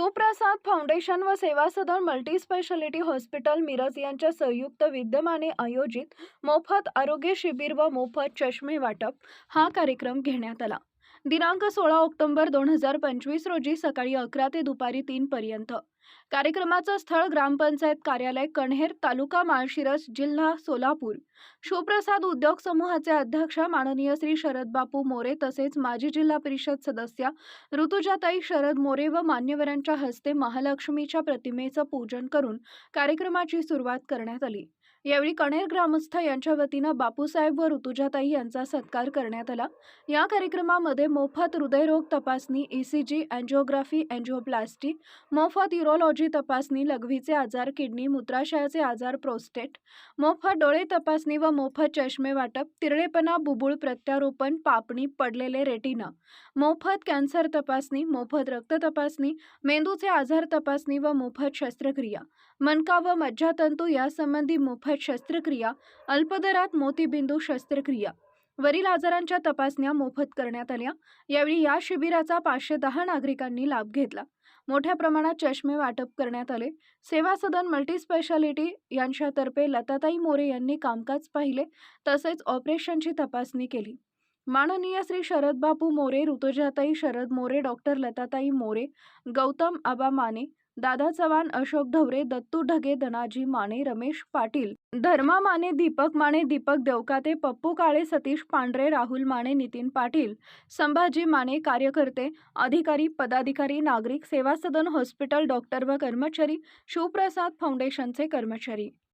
Shivprasad foundation व सेवा सदन multispeciality hospital Miraj यांच्या संयुक्त विद्यमाने आयोजित मोफत आरोग्य शिबिर व मोफत चष्मे वाटप हा कार्यक्रम घेण्यात आला. दिनांक सोळा ऑक्टोबर दोन हजार पंचवीस रोजी सकाळी अकरा ते दुपारी तीन पर्यंत. कार्यक्रमाचं स्थळ ग्रामपंचायत कार्यालय कण्हेर तालुका माळशिरस जिल्हा सोलापूर. शिवप्रसाद उद्योग समूहाचे अध्यक्ष माननीय श्री शरद बापू मोरे तसेच माजी जिल्हा परिषद सदस्य ऋतुजाताई शरद मोरे व मान्यवरांच्या हस्ते महालक्ष्मीच्या प्रतिमेचं पूजन करून कार्यक्रमाची सुरुवात करण्यात आली. यावेळी कणेर ग्रामस्थ यांच्या वतीनं बापूसाहेब व ऋतुजाताई यांचा सत्कार करण्यात आला. या कार्यक्रमामध्ये मोफत हृदयरोग तपासणी ईसीजी अँजिओग्राफी अँजिओप्लास्टी मोफत युरोलॉजी तपासणी लघवीचे आजार किडनी मूत्राशयाचे आजार प्रोस्टेट मोफत डोळे तपासणी व मोफत चष्मे वाटप तिरळेपणा बुबुळ प्रत्यारोपण पापणी पडलेले रेटिना मोफत कॅन्सर तपासणी मोफत रक्त तपासणी मेंदूचे आजार तपासणी व मोफत शस्त्रक्रिया मनका व मज्जातंतू यासंबंधी मोफत शस्त्रक्रिया अल्पदरात मोतीबिंदू शस्त्रक्रिया. वरील आजारांच्या तपासण्या मोफत करण्यात आल्या. यावेळी या शिबिराचा पाचशे दहा नागरिकांनी लाभ घेतला. मोठ्या प्रमाणात चष्मे वाटप करण्यात आले. सेवा सदन मल्टीस्पेशालिटी यांच्यातर्फे लताताई मोरे यांनी कामकाज पाहिले तसेच ऑपरेशनची तपासणी केली. माननीय श्री शरद बापू मोरे ऋतुजाताई शरद मोरे डॉक्टर लताताई मोरे गौतम आबा माने दादा चव्हाण अशोक ढवरे दत्तू ढगे धनाजी माने रमेश पाटील धर्मा माने दीपक माने दीपक देवकाते पप्पू काळे सतीश पांढरे राहुल माने नितीन पाटील संभाजी माने कार्यकर्ते अधिकारी पदाधिकारी नागरिक सेवा सदन हॉस्पिटल डॉक्टर व कर्मचारी शिवप्रसाद फाउंडेशनचे कर्मचारी.